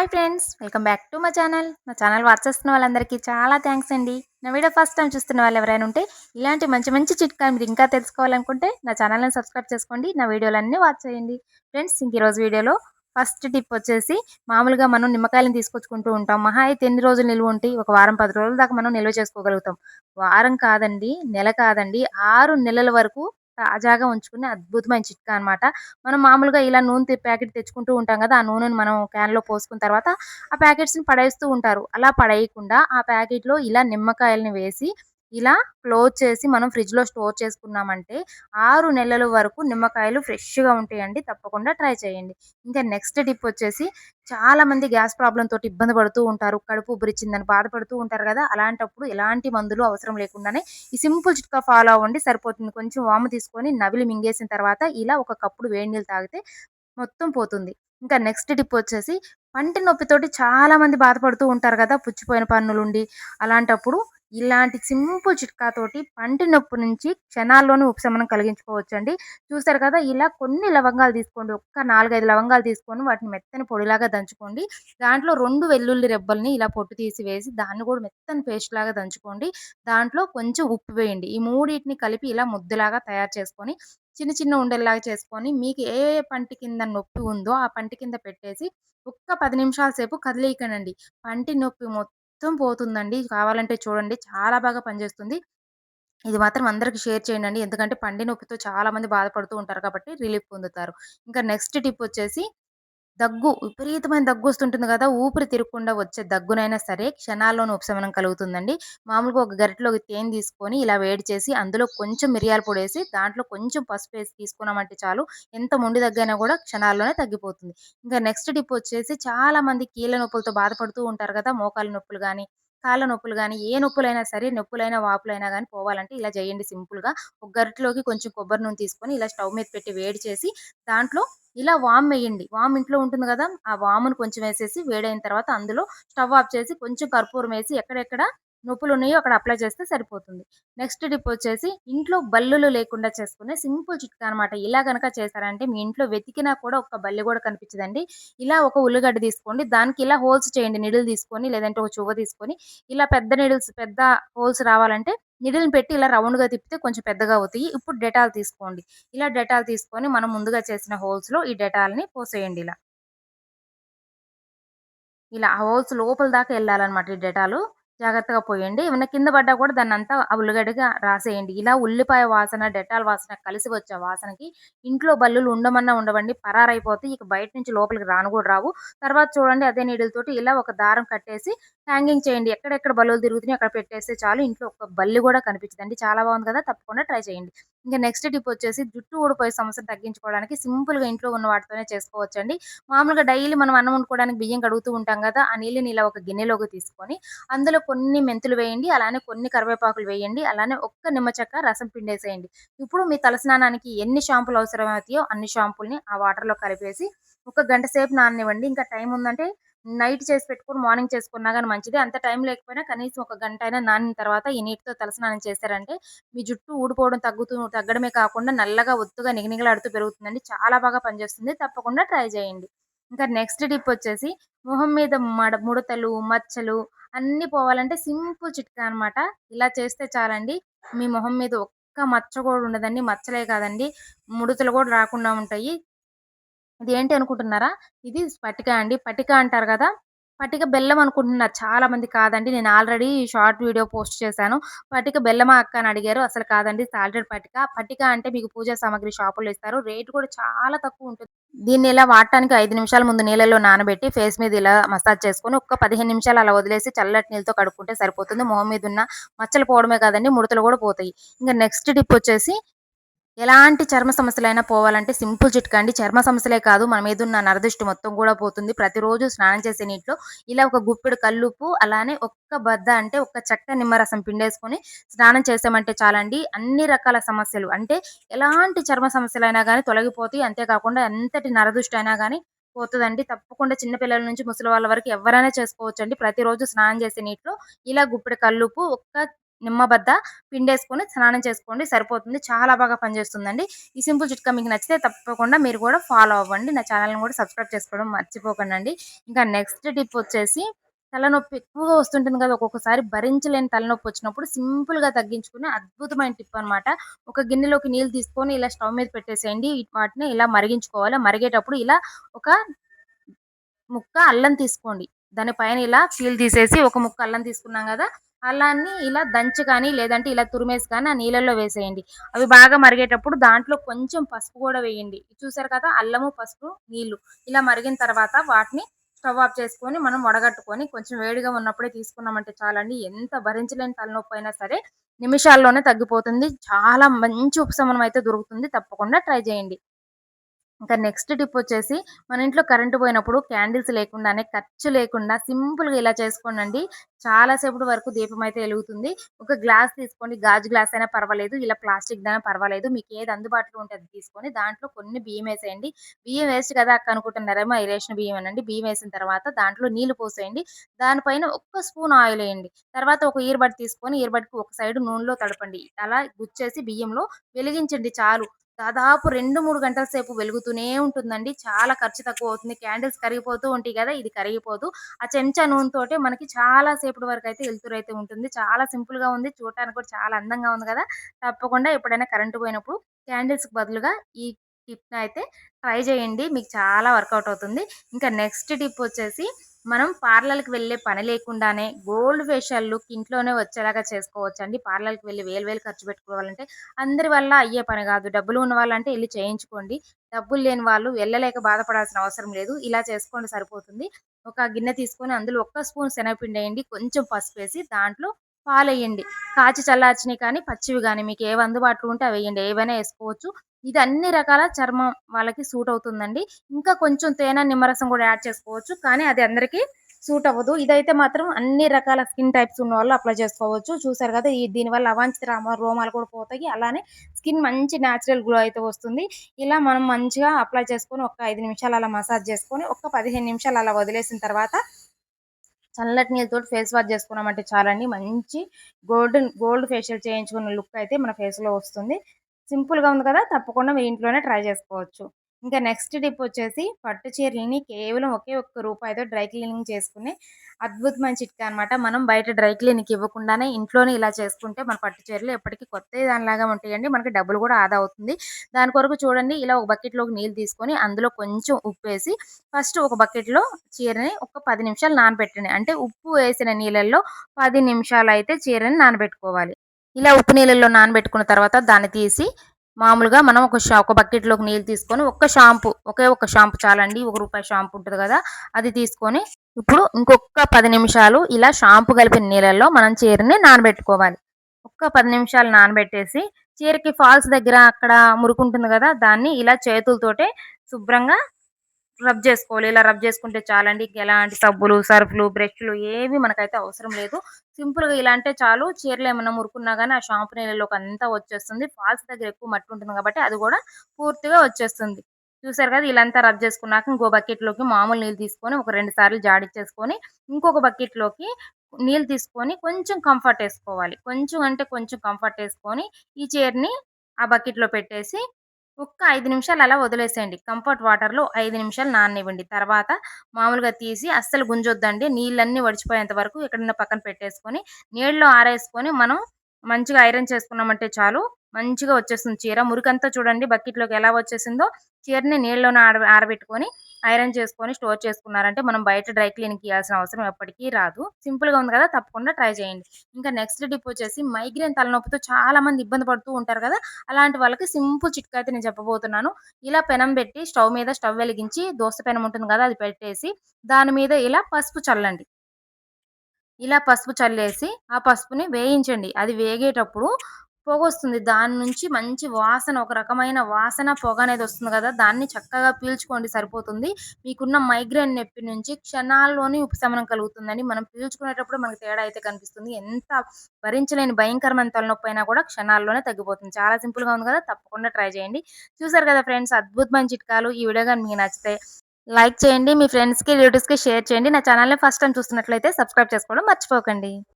Hi friends welcome back to మా channel. మా channel watch చేస్తున్న వాళ్ళందరికీ చాలా థ్యాంక్స్ అండి. నా వీడియో ఫస్ట్ టైం చూస్తున్న వాళ్ళు ఎవరైనా ఉంటే ఇలాంటి మంచి మంచి చిట్కాలు మీరు ఇంకా తెలుసుకోవాలనుకుంటే నా ఛానల్ని సబ్స్క్రైబ్ చేసుకోండి నా వీడియోలన్నీ వాచ్ చేయండి. ఫ్రెండ్స్ ఇంక ఈరోజు వీడియోలో ఫస్ట్ టిప్ వచ్చేసి మామూలుగా మనం నిమ్మకాయలను తీసుకొచ్చుకుంటూ ఉంటాం. మహా అయితే ఎన్ని రోజులు నిల్వ ఉంటాయి? ఒక వారం పది రోజుల దాకా మనం నిల్వ చేసుకోగలుగుతాం. వారం కాదండి నెల కాదండి ఆరు నెలల వరకు తాజాగా ఉంచుకునే అద్భుతమైన చిట్కా అనమాట మనం మామూలుగా ఇలా నూనె ప్యాకెట్ తెచ్చుకుంటూ ఉంటాం కదా ఆ నూనెను మనం క్యాన్లో పోసుకున్న తర్వాత ఆ ప్యాకెట్స్ని పడేస్తూ ఉంటారు. అలా పడేయకుండా ఆ ప్యాకెట్లో ఇలా నిమ్మకాయలని వేసి ఇలా క్లోజ్ చేసి మనం ఫ్రిడ్జ్లో స్టోర్ చేసుకున్నామంటే ఆరు నెలల వరకు నిమ్మకాయలు ఫ్రెష్గా ఉంటాయండి. తప్పకుండా ట్రై చేయండి. ఇంకా నెక్స్ట్ టిప్ వచ్చేసి చాలామంది గ్యాస్ ప్రాబ్లం తోటి ఇబ్బంది పడుతూ ఉంటారు. కడుపు ఉబ్బరిచ్చిందని బాధపడుతూ ఉంటారు కదా! అలాంటప్పుడు ఎలాంటి మందులు అవసరం లేకుండానే ఈ సింపుల్ చిట్కా ఫాలో అవ్వండి. సరిపోతుంది. కొంచెం వాము తీసుకొని నవిలి మింగేసిన తర్వాత ఇలా ఒక కప్పుడు వేడి నీళ్ళు తాగితే మొత్తం పోతుంది. ఇంకా నెక్స్ట్ టిప్ వచ్చేసి పంటి నొప్పితోటి చాలా మంది బాధపడుతూ ఉంటారు కదా! పుచ్చిపోయిన పన్నులుండి అలాంటప్పుడు ఇలాంటి సింపుల్ చిట్కాతోటి పంటి నొప్పి నుంచి క్షణాల్లోనే ఉపశమనం కలిగించుకోవచ్చు అండి చూస్తారు కదా ఇలా కొన్ని లవంగాలు తీసుకోండి. ఒక్క నాలుగైదు లవంగాలు తీసుకొని వాటిని మెత్తని పొడిలాగా దంచుకోండి. దాంట్లో రెండు వెల్లుల్లి రెబ్బల్ని ఇలా పొట్టు తీసి వేసి దాన్ని కూడా మెత్తని పేస్ట్ లాగా దంచుకోండి. దాంట్లో కొంచెం ఉప్పు వేయండి. ఈ మూడింటిని కలిపి ఇలా ముద్దలాగా తయారు చేసుకొని చిన్న చిన్న ఉండేలాగా చేసుకొని మీకు ఏ పంటి కింద నొప్పి ఉందో ఆ పంటి కింద పెట్టేసి ఒక్క పది నిమిషాల సేపు కదిలేయకనండి పంటి నొప్పి మొత్తం మొత్తం పోతుందండి. కావాలంటే చూడండి. చాలా బాగా పనిచేస్తుంది. ఇది మాత్రం అందరికి షేర్ చేయండి ఎందుకంటే పండి నొప్పితో చాలా మంది బాధపడుతూ ఉంటారు కాబట్టి రిలీఫ్ పొందుతారు. ఇంకా నెక్స్ట్ టిప్ వచ్చేసి దగ్గు విపరీతమైన దగ్గు వస్తుంటుంది కదా! ఊపిరి తిరగకుండా వచ్చే దగ్గునైనా సరే క్షణాల్లోనే ఉపశమనం కలుగుతుందండి. మామూలుగా ఒక గరిటలో తేనె తీసుకొని ఇలా వేడి చేసి అందులో కొంచెం మిరియాల పొడి వేసి దాంట్లో కొంచెం పసుపు వేసి తీసుకున్నామంటే చాలు ఎంత మొండి దగ్గైనా కూడా క్షణాల్లోనే తగ్గిపోతుంది. ఇంకా నెక్స్ట్ టిప్ వచ్చేసి చాలా మంది కీళ్ళ నొప్పులతో బాధపడుతూ ఉంటారు కదా! మోకాళ్ళ నొప్పులు కానీ కాళ్ళ నొప్పులు కానీ ఏ నొప్పులైనా సరే నొప్పులైనా వాపులైనా కానీ పోవాలంటే ఇలా చేయండి సింపుల్గా. ఒక గరిటిలోకి కొంచెం కొబ్బరి నూనె తీసుకొని ఇలా స్టవ్ మీద పెట్టి వేడి చేసి దాంట్లో ఇలా వామ్ వేయండి. వామ్ ఇంట్లో ఉంటుంది కదా ఆ వామును కొంచెం వేసేసి వేడైన తర్వాత అందులో స్టవ్ ఆఫ్ చేసి కొంచెం కర్పూరం వేసి ఎక్కడెక్కడ నొప్పులు ఉన్నాయో అక్కడ అప్లై చేస్తే సరిపోతుంది. నెక్స్ట్ టిప్ వచ్చేసి ఇంట్లో బల్లులు లేకుండా చేసుకునే సింపుల్ చిట్కా అనమాట ఇలా కనుక చేశారంటే మీ ఇంట్లో వెతికినా కూడా ఒక బల్లి కూడా కనిపించదండి. ఇలా ఒక ఉల్లిగడ్డ తీసుకోండి దానికి ఇలా హోల్స్ చేయండి నిడులు తీసుకొని లేదంటే ఒక చువ్వ తీసుకొని ఇలా పెద్ద నిడిల్స్ పెద్ద హోల్స్ రావాలంటే నిడిల్ని పెట్టి ఇలా రౌండ్గా తిప్పితే కొంచెం పెద్దగా అవుతాయి. ఇప్పుడు డెటాల్ తీసుకోండి. ఇలా డెటాల్ తీసుకొని మనం ముందుగా చేసిన హోల్స్లో ఈ డెటాల్ని పోసేయండి ఇలా. ఇలా హోల్స్ లోపల దాకా వెళ్ళాలన్నమాట ఈ డెటాలు. జాగ్రత్తగా పోయండి. ఏమైనా కింద పడ్డా కూడా దాన్ని అంతా ఉల్లిగడ్డగా రాసేయండి. ఇలా ఉల్లిపాయ వాసన డెటాల్ వాసన కలిసి వచ్చే వాసనకి ఇంట్లో బల్లులు ఉండమన్నా ఉండవండి. పరారైపోతే ఇక బయట నుంచి లోపలికి రాను కూడా రావు. తర్వాత చూడండి అదే నీడిలతోటి ఇలా ఒక దారం కట్టేసి హ్యాంగింగ్ చేయండి. ఎక్కడెక్కడ బల్లులు తిరుగుతున్నాయి అక్కడ పెట్టేస్తే చాలు. ఇంట్లో ఒక బల్లి కూడా కనిపించదండి. చాలా బాగుంది కదా తప్పకుండా ట్రై చేయండి. ఇంకా నెక్స్ట్ టిప్ వచ్చేసి జుట్టు ఊడిపోయే సమస్యను తగ్గించుకోవడానికి సింపుల్గా ఇంట్లో ఉన్న వాటితోనే చేసుకోవచ్చండి. మామూలుగా డైలీ మనం అన్నం వండుకోవడానికి బియ్యం కడుగుతూ ఉంటాం కదా ఆ నీళ్ళని ఇలా ఒక గిన్నెలోకి తీసుకొని అందులో కొన్ని మెంతులు వేయండి అలానే కొన్ని కరివేపాకులు వేయండి అలానే ఒక్క నిమ్మ చెక్క రసం పిండేసేయండి. ఇప్పుడు మీ తలస్నానానికి ఎన్ని షాంపులు అవసరమవుతాయో అన్ని షాంపుల్ని ఆ వాటర్లో కలిపేసి ఒక గంట సేపు నాననివ్వండి. ఇంకా టైం ఉందంటే నైట్ చేసి పెట్టుకుని మార్నింగ్ చేసుకున్నా కానీ మంచిది. అంత టైం లేకపోయినా కనీసం ఒక గంట అయినా నానిన తర్వాత ఈ నీటితో తలస్నానం చేశారంటే మీ జుట్టు ఊడిపోవడం తగ్గుతూ తగ్గడమే కాకుండా నల్లగా ఒత్తుగా నిగనిగలాడుతూ పెరుగుతుందండి. చాలా బాగా పనిచేస్తుంది. తప్పకుండా ట్రై చేయండి. ఇంకా నెక్స్ట్ టిప్ వచ్చేసి మొహం మీద మడ ముడతలు మచ్చలు అన్నీ పోవాలంటే సింపుల్ చిట్కా అనమాట ఇలా చేస్తే చాలండి. మీ మొహం మీద ఒక్క మచ్చ కూడా ఉండదండి. మచ్చలే కాదండి. ముడతలు కూడా రాకుండా ఉంటాయి. ఇది ఏంటి అనుకుంటున్నారా? ఇది పటిక అండి. పటిక అంటారు కదా? పటిక బెల్లం అనుకుంటున్నారు. చాలా మంది కాదండి. నేను ఆల్రెడీ షార్ట్ వీడియో పోస్ట్ చేశాను. పటిక బెల్లమా అక్క అని అడిగారు. అసలు కాదండి. సాల్టెడ్ పటిక పటిక అంటే మీకు పూజా సామాగ్రి షాపులో ఇస్తారు. రేట్ కూడా చాలా తక్కువ ఉంటుంది. దీన్ని ఇలా వాడటానికి ఐదు నిమిషాల ముందు నీళ్ళలో నానబెట్టి ఫేస్ మీద ఇలా మసాజ్ చేసుకొని ఒక్క పదిహేను నిమిషాలు అలా వదిలేసి చల్లటి నీళ్ళతో కడుక్కుంటే సరిపోతుంది. మొహం మీద ఉన్న మచ్చలు పోవడమే కాదండి ముడతలు కూడా పోతాయి. ఇంకా నెక్స్ట్ టిప్ వచ్చేసి ఎలాంటి చర్మ సమస్యలైనా పోవాలంటే సింపుల్ చిట్కా అండి. చర్మ సమస్యలే కాదు మన మీద ఉన్న నరదృష్టి మొత్తం కూడా పోతుంది. ప్రతిరోజు స్నానం చేసే నీటిలో ఇలా ఒక గుప్పెడు కల్లుపు అలానే ఒక్క బద్ద అంటే ఒక్క చక్క నిమ్మరసం పిండేసుకొని స్నానం చేసామంటే చాలండి. అన్ని రకాల సమస్యలు అంటే ఎలాంటి చర్మ సమస్యలైనా కానీ తొలగిపోతాయి. అంతేకాకుండా ఎంతటి నరదృష్టి అయినా కానీ పోతుందండి. తప్పకుండా చిన్నపిల్లల నుంచి ముసలి వాళ్ళ వరకు ఎవరైనా చేసుకోవచ్చండి. ప్రతిరోజు స్నానం చేసే నీటిలో ఇలా గుప్పెడు కల్లుపు ఒక్క నిమ్మబద్ద పిండేసుకొని స్నానం చేసుకోండి సరిపోతుంది. చాలా బాగా పనిచేస్తుందండి. ఈ సింపుల్ చిట్కా మీకు నచ్చితే తప్పకుండా మీరు కూడా ఫాలో అవ్వండి. నా ఛానల్ని కూడా సబ్స్క్రైబ్ చేసుకోవడం మర్చిపోకండి ఇంకా నెక్స్ట్ టిప్ వచ్చేసి తలనొప్పి ఎక్కువగా వస్తుంటుంది కదా ఒక్కొక్కసారి భరించలేని తలనొప్పి వచ్చినప్పుడు సింపుల్గా తగ్గించుకునే అద్భుతమైన టిప్ అనమాట ఒక గిన్నెలోకి నీళ్ళు తీసుకొని ఇలా స్టవ్ మీద పెట్టేసేయండి. వాటిని ఇలా మరిగించుకోవాలి. మరిగేటప్పుడు ఇలా ఒక ముక్క అల్లం తీసుకోండి. దానిపైన ఇలా పీల్ తీసేసి ఒక ముక్క అల్లం తీసుకున్నాం కదా అల్లాన్ని ఇలా దంచి కానీ లేదంటే ఇలా తురిమేసి కానీ ఆ నీళ్ళల్లో వేసేయండి. అవి బాగా మరిగేటప్పుడు దాంట్లో కొంచెం పసుపు కూడా వేయండి. చూసారు కదా అల్లము పసుపు నీళ్ళు ఇలా మరిగిన తర్వాత వాటిని స్టవ్ ఆఫ్ చేసుకొని మనం వడగట్టుకొని కొంచెం వేడిగా ఉన్నప్పుడే తీసుకున్నామంటే చాలండి. ఎంత భరించలేని తలనొప్పి అయినా సరే నిమిషాల్లోనే తగ్గిపోతుంది. చాలా మంచి ఉపశమనం అయితే దొరుకుతుంది. తప్పకుండా ట్రై చేయండి. ఇంకా నెక్స్ట్ టిప్ వచ్చేసి మన ఇంట్లో కరెంటు పోయినప్పుడు క్యాండిల్స్ లేకుండానే ఖర్చు లేకుండా సింపుల్గా ఇలా చేసుకోనండి. చాలాసేపటి వరకు దీపం అయితే వెలుగుతుంది. ఒక గ్లాస్ తీసుకోండి. గాజు గ్లాస్ అయినా పర్వాలేదు. ఇలా ప్లాస్టిక్ అయినా పర్వాలేదు. మీకు ఏది అందుబాటులో ఉంటే అది తీసుకొని దాంట్లో కొన్ని బియ్యం వేసేయండి. బియ్యం వేస్ట్ కదా అక్క అనుకుంటున్నారేమో ఐరేషన్ బియ్యం అనండి. బియ్యం వేసిన తర్వాత దాంట్లో నీళ్ళు పోసేయండి. దానిపైన ఒక్క స్పూన్ ఆయిల్ వేయండి. తర్వాత ఒక ఇయర్బడ్ తీసుకొని ఇయర్బడ్కి ఒక సైడ్ నూనెలో తడపండి. అలా గుచ్చేసి బియ్యంలో వెలిగించండి చాలు. దాదాపు రెండు మూడు గంటల సేపు వెలుగుతూనే ఉంటుందండి. చాలా ఖర్చు తక్కువ అవుతుంది. క్యాండిల్స్ కరిగిపోతూ ఉంటాయి కదా ఇది కరిగిపోదు. ఆ చెంచా నూనెతోటే మనకి చాలా సేపటి వరకు అయితే వెలుతురు అయితే ఉంటుంది. చాలా సింపుల్గా ఉంది. చూడటానికి కూడా చాలా అందంగా ఉంది కదా. తప్పకుండా ఎప్పుడైనా కరెంటు పోయినప్పుడు క్యాండిల్స్కి బదులుగా ఈ టిప్ని అయితే ట్రై చేయండి. మీకు చాలా వర్కౌట్ అవుతుంది. ఇంకా నెక్స్ట్ టిప్ వచ్చేసి మనం పార్లర్కి వెళ్ళే పని లేకుండానే గోల్డ్ ఫేషియల్ లుక్ ఇంట్లోనే వచ్చేలాగా చేసుకోవచ్చు అండి పార్లర్కి వెళ్ళి వేలు వేలు ఖర్చు పెట్టుకోవాలంటే అందరి వల్ల అయ్యే పని కాదు. డబ్బులు ఉన్న వాళ్ళంటే వెళ్ళి చేయించుకోండి. డబ్బులు లేని వాళ్ళు వెళ్ళలేక బాధపడాల్సిన అవసరం లేదు. ఇలా చేసుకోండి సరిపోతుంది. ఒక గిన్నె తీసుకొని అందులో ఒక్క స్పూన్ శనగపిండి వేయండి. కొంచెం పసుపు వేసి దాంట్లో పాలేయండి. కాచి చల్లార్చినవి కానీ పచ్చివి కానీ మీకు ఏవి అందుబాటులో ఉంటే అవి వేయండి. ఏవైనా వేసుకోవచ్చు. ఇది అన్ని రకాల చర్మం వాళ్ళకి సూట్ అవుతుందండి. ఇంకా కొంచెం తేనె నిమ్మరసం కూడా యాడ్ చేసుకోవచ్చు. కానీ అది అందరికీ సూట్ అవ్వదు. ఇదైతే మాత్రం అన్ని రకాల స్కిన్ టైప్స్ ఉన్న వాళ్ళు అప్లై చేసుకోవచ్చు. చూసారు కదా ఈ దీనివల్ల అవాంఛిత రామ రోమాలు కూడా పోతాయి. అలానే స్కిన్ మంచి న్యాచురల్ గ్లో అయితే వస్తుంది. ఇలా మనం మంచిగా అప్లై చేసుకొని ఒక ఐదు నిమిషాలు అలా మసాజ్ చేసుకొని ఒక పదిహేను నిమిషాలు అలా వదిలేసిన తర్వాత చల్లటి నీళ్ళతో ఫేస్ వాష్ చేసుకున్నామంటే చాలండి. మంచి గోల్డెన్ గోల్డ్ ఫేషియల్ చేయించుకున్న లుక్ అయితే మన ఫేస్లో వస్తుంది. సింపుల్గా ఉంది కదా తప్పకుండా మీ ఇంట్లోనే ట్రై చేసుకోవచ్చు. ఇంకా నెక్స్ట్ టిప్ వచ్చేసి పట్టు చీరలని కేవలం ఒకే ఒక్క రూపాయితో డ్రై క్లీనింగ్ చేసుకునే అద్భుతమైన చిట్కా అనమాట మనం బయట డ్రై క్లీనింగ్ ఇవ్వకుండానే ఇంట్లోనే ఇలా చేసుకుంటే మన పట్టు చీరలు ఎప్పటికీ కొత్త దానిలాగా ఉంటాయండి. మనకి డబ్బులు కూడా ఆదా అవుతుంది. దాని కొరకు చూడండి ఇలా ఒక బకెట్లోకి నీళ్ళు తీసుకొని అందులో కొంచెం ఉప్పు వేసి ఫస్ట్ ఒక బకెట్లో చీరని ఒక పది నిమిషాలు నానబెట్టండి. అంటే ఉప్పు వేసిన నీళ్ళల్లో పది నిమిషాలు అయితే చీరని నానబెట్టుకోవాలి. ఇలా ఉప్పు నీళ్ళల్లో నానబెట్టుకున్న తర్వాత దాన్ని తీసి మామూలుగా మనం ఒక షా ఒక బకెట్లోకి నీళ్ళు తీసుకొని ఒక్క షాంపూ ఒకే ఒక షాంపూ చాలండి ఒక రూపాయి షాంపూ ఉంటుంది కదా అది తీసుకొని ఇప్పుడు ఇంకొక పది నిమిషాలు ఇలా షాంపూ కలిపిన నీళ్ళల్లో మనం చీరని నానబెట్టుకోవాలి. ఒక్క పది నిమిషాలు నానబెట్టేసి చీరకి ఫాల్స్ దగ్గర అక్కడ మురుకుంటుంది కదా దాన్ని ఇలా చేతులతోటే శుభ్రంగా రబ్ చేసుకోవాలి. ఇలా రబ్ చేసుకుంటే చాలండి. ఎలాంటి సబ్బులు సర్ఫ్లు బ్రష్లు ఏవి మనకైతే అవసరం లేదు. సింపుల్గా ఇలా అంటే చాలు. చీరలు ఏమన్నా మురుకున్నా కానీ ఆ షాంపూ నీళ్ళలోకి అంతా వచ్చేస్తుంది. ఫాల్స్ దగ్గర ఎక్కువ మట్టి ఉంటుంది కాబట్టి అది కూడా పూర్తిగా వచ్చేస్తుంది. చూసారు కదా ఇలాంతా రబ్ చేసుకున్నాక ఇంకో బకెట్లోకి మామూలు నీళ్ళు తీసుకొని ఒక రెండు సార్లు జాడిచ్చేసుకొని ఇంకొక బకెట్లోకి నీళ్ళు తీసుకొని కొంచెం కంఫర్ట్ వేసుకోవాలి. కొంచెం అంటే కొంచెం కంఫర్ట్ వేసుకొని ఈ చీరని ఆ బకెట్లో పెట్టేసి ఒక్క ఐదు నిమిషాలు అలా వదిలేసేయండి. కంఫర్ట్ వాటర్లో ఐదు నిమిషాలు నాననివ్వండి. తర్వాత మామూలుగా తీసి అస్సలు గుంజొద్దండి. నీళ్ళన్నీ వడిచిపోయేంత వరకు ఎక్కడన్నా పక్కన పెట్టేసుకొని నీళ్ళలో ఆరేసుకొని మనం మంచిగా ఐరన్ చేసుకున్నామంటే చాలు మంచిగా వచ్చేస్తుంది చీర. మురికంతా చూడండి బకెట్లోకి ఎలా వచ్చేసిందో. చీరని నీళ్ళలోనే ఆడ ఆరబెట్టుకొని ఐరన్ చేసుకొని స్టోర్ చేసుకున్నారంటే మనం బయట డ్రై క్లీన్కి ఇవ్వాల్సిన అవసరం ఎప్పటికీ రాదు. సింపుల్గా ఉంది కదా తప్పకుండా ట్రై చేయండి. ఇంకా నెక్స్ట్ టిప్ వచ్చేసి మైగ్రేన్ తలనొప్పితో చాలా మంది ఇబ్బంది పడుతూ ఉంటారు కదా అలాంటి వాళ్ళకి సింపుల్ చిట్కా అయితే నేను చెప్పబోతున్నాను. ఇలా పెనం పెట్టి స్టవ్ మీద స్టవ్ వెలిగించి దోశ పెనం ఉంటుంది కదా అది పెట్టేసి దాని మీద ఇలా పసుపు చల్లండి. ఇలా పసుపు చల్లేసి ఆ పసుపుని వేయించండి. అది వేగేటప్పుడు పొగ వస్తుంది దాని నుంచి మంచి వాసన ఒక రకమైన వాసన పొగ అనేది వస్తుంది కదా దాన్ని చక్కగా పీల్చుకోండి సరిపోతుంది. మీకున్న మైగ్రేన్ నొప్పి నుంచి క్షణాల్లోనే ఉపశమనం కలుగుతుందని మనం పీల్చుకునేటప్పుడు మనకి తేడా అయితే కనిపిస్తుంది. ఎంత భరించలేని భయంకరమైన తలనొప్పి అయినా కూడా క్షణాల్లోనే తగ్గిపోతుంది. చాలా సింపుల్గా ఉంది కదా తప్పకుండా ట్రై చేయండి. చూసారు కదా ఫ్రెండ్స్ అద్భుతమైన చిట్కాలు. ఈ వీడియో కానీ మీకు నచ్చితే లైక్ చేయండి. మీ ఫ్రెండ్స్కి రిలేటివ్స్కి షేర్ చేయండి. నా ఛానల్ని ఫస్ట్ టైం చూస్తున్నట్లయితే సబ్స్క్రైబ్ చేసుకోవడం మర్చిపోకండి.